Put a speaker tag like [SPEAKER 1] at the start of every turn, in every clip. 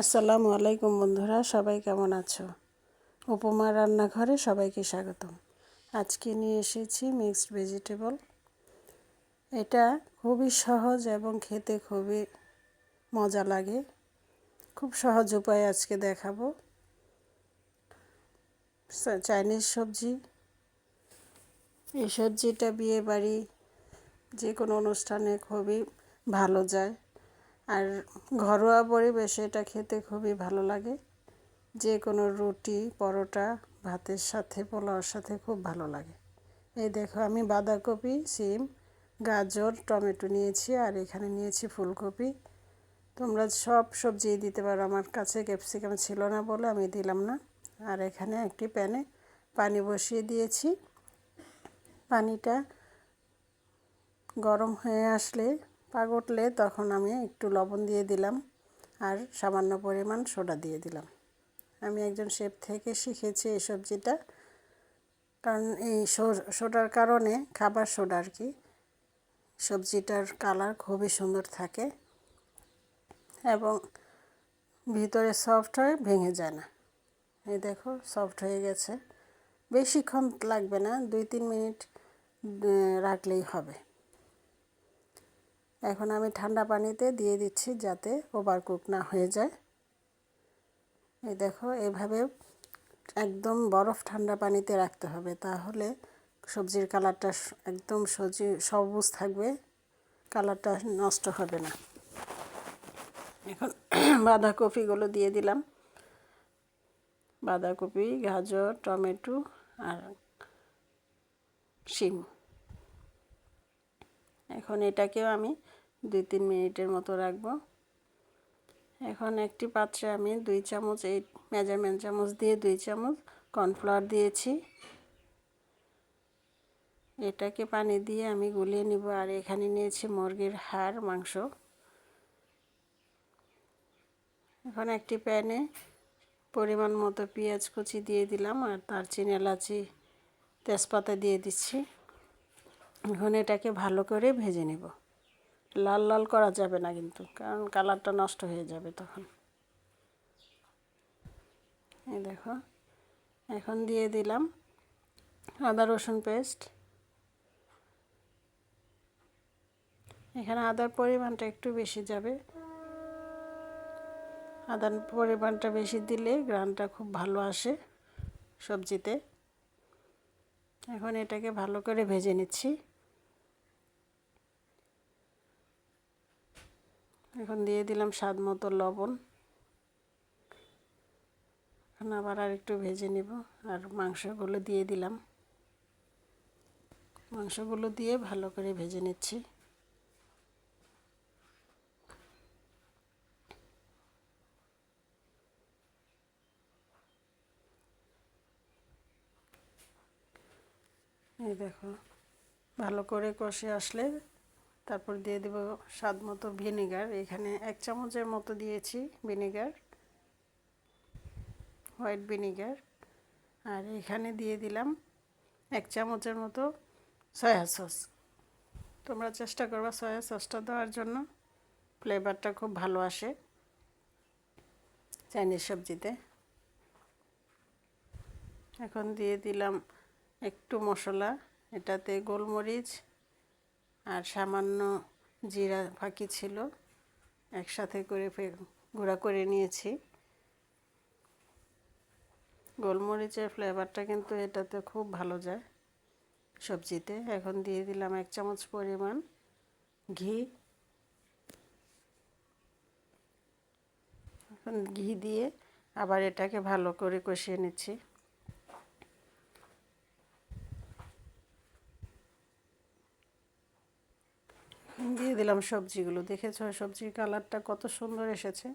[SPEAKER 1] আসসালামু আলাইকুম বন্ধুরা, সবাই কেমন আছো? উপমা রান্নাঘরে সবাইকে স্বাগতম। আজকে নিয়ে এসেছি মিক্সড ভেজিটেবল। এটা খুবই সহজ এবং খেতে খুবই মজা লাগে। খুব সহজ উপায় আজকে দেখাবো। চাইনিজ সবজি। এই সবজিটা বিয়ে বাড়ি যে কোনো অনুষ্ঠানে খুবই ভালো যায়। আর ঘরোয়া পরিবেশে এটা খেতে খুবই ভালো লাগে। যে কোনো রুটি, পরোটা, ভাতের সাথে, পোলাওর সাথে খুব ভালো লাগে। এই দেখো, আমি বাঁধাকপি, সিম, গাজর, টমেটো নিয়েছি আর এখানে নিয়েছি ফুলকপি। তোমরা সব সবজি দিতে পারো, আমার কাছে ক্যাপসিকাম ছিল না বলে আমি দিলাম না। আর এখানে একটি প্যানে পানি বসিয়ে দিয়েছি। পানিটা গরম হয়ে আসলে পাক উঠলে তখন আমি একটু লবণ দিয়ে দিলাম আর সামান্য পরিমাণ সোডা দিয়ে দিলাম। আমি একজন শেফ থেকে শিখেছি এই সবজিটা, কারণ এই সোডার কারণে খাবার সোডা আর কি, সবজিটার কালার খুবই সুন্দর থাকে এবং ভিতরে সফট হয়ে, ভেঙে যায় না। এই দেখো, সফট হয়ে গেছে। বেশিক্ষণ লাগবে না দুই তিন মিনিট রাখলেই হবে। এখন আমি ঠান্ডা পানিতে দিয়ে দিচ্ছি যাতে ওভার কুক না হয়ে যায়। এই দেখো, এভাবে একদম বরফ ঠান্ডা পানিতে রাখতে হবে, তাহলে সবজির কালারটা একদম সজি সবুজ থাকবে, কালারটা নষ্ট হবে না। এখন বাঁধাকপিগুলো দিয়ে দিলাম। বাঁধাকপি, গাজর, টমেটো আর শিম। এখন এটাকেও আমি দুই তিন মিনিটের মতো রাখব। এখন একটি পাত্রে আমি দুই চামচ এই মেজারমেন্ট চামচ দিয়ে দুই চামচ কর্নফ্লাওয়ার দিয়েছি। এটাকে পানি দিয়ে আমি গুলিয়ে নিব আর এখানে নিয়েছি মুরগির হাড়, মাংস। এখন একটি প্যানে পরিমাণ মতো পেঁয়াজ কুচি দিয়ে দিলাম আর তার চিনি, এলাচি, তেজপাতা দিয়ে দিচ্ছি। এখন এটাকে ভালো করে ভেজে নেব। লাল লাল করা যাবে না কিন্তু, কারণ কালারটা নষ্ট হয়ে যাবে তখন। এই দেখো, এখন দিয়ে দিলাম আদা রসুন পেস্ট। এখানে আদার পরিমাণটা একটু বেশি যাবে। আদার পরিমাণটা বেশি দিলে গ্রানটা খুব ভালো আসে সবজিতে। এখন এটাকে ভালো করে ভেজে নিচ্ছি। এখন দিয়ে দিলাম স্বাদ মতো লবণ। এখন আবার আর একটু ভেজে নিব আর মাংসগুলো দিয়ে দিলাম। মাংসগুলো দিয়ে ভালো করে ভেজে নিচ্ছি। এই দেখো, ভালো করে কষে আসলে তারপর দিয়ে দেব স্বাদ মতো ভিনেগার। এখানে এক চামচের মতো দিয়েছি ভিনেগার, হোয়াইট ভিনেগার। আর এখানে দিয়ে দিলাম এক চামচের মতো সয়া সস। তোমরা চেষ্টা করবা সয়া সসটা দেওয়ার জন্য। ফ্লেভারটা খুব ভালো আসে চাইনিজ সবজিতে। এখন দিয়ে দিলাম একটু মশলা, এটাতে গোলমরিচ আর সামান্য জিরা ফাঁকি ছিল, একসাথে করে গুঁড়া করে নিয়েছি। গোলমরিচের ফ্লেভারটা কিন্তু এটাতে খুব ভালো যায়। সবজিতে এখন দিয়ে দিলাম এক চামচ পরিমাণ ঘি। এখন ঘি দিয়ে আবার এটাকে ভালো করে কষিয়ে নিচ্ছি। দিয়ে দিলাম সবজিগুলো। দেখেছ, সবজির কালারটা কত সুন্দর এসেছে।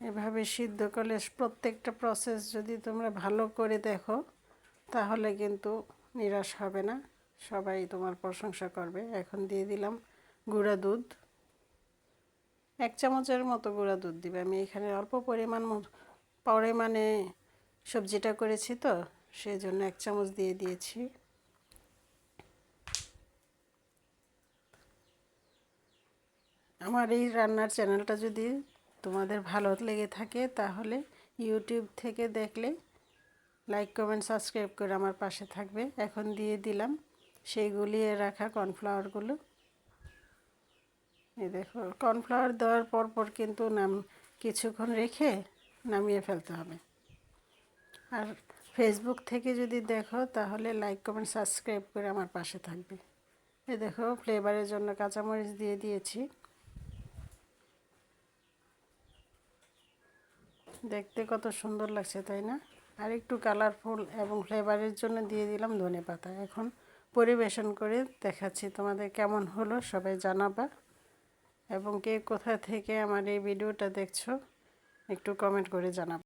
[SPEAKER 1] এভাবে সিদ্ধ করলে প্রত্যেকটা প্রসেস যদি তোমরা ভালো করে দেখো, তাহলে কিন্তু নিরাশ হবে না। সবাই তোমার প্রশংসা করবে। এখন দিয়ে দিলাম গুঁড়া দুধ। এক চামচের মতো গুঁড়া দুধ দিবে। আমি এখানে অল্প পরিমাণ পরিমাণে সবজিটা করেছি তো সেই জন্য এক চামচ দিয়ে দিয়েছি। আমার এই রান্নার চ্যানেলটা যদি তোমাদের ভালো লেগে থাকে, তাহলে ইউটিউব থেকে দেখলে লাইক কমেন্ট সাবস্ক্রাইব করে আমার পাশে থাকবে। এখন দিয়ে দিলাম সেই গুলিয়ে রাখা কর্নফ্লাওয়ারগুলো। এই দেখো, কর্নফ্লাওয়ার দেওয়ার পর পর কিন্তু নাম কিছুক্ষণ রেখে নামিয়ে ফেলতে হবে। আর ফেসবুক থেকে যদি দেখো, তাহলে লাইক কমেন্ট সাবস্ক্রাইব করে আমার পাশে থাকবে। এ দেখো ফ্লেভারের জন্য কাঁচামরিচ দিয়ে দিয়েছি। দেখতে কত সুন্দর লাগছে, তাই না? আর একটু কালারফুল এবং ফ্লেভারের জন্য দিয়ে দিলাম ধনে পাতা। এখন পরিবেশন করে দেখাচ্ছি তোমাদের কেমন হলো, সবাই জানাবা। এবং কে কোথা থেকে আমার এই ভিডিওটা দেখছ, একটু কমেন্ট করে জানাবা।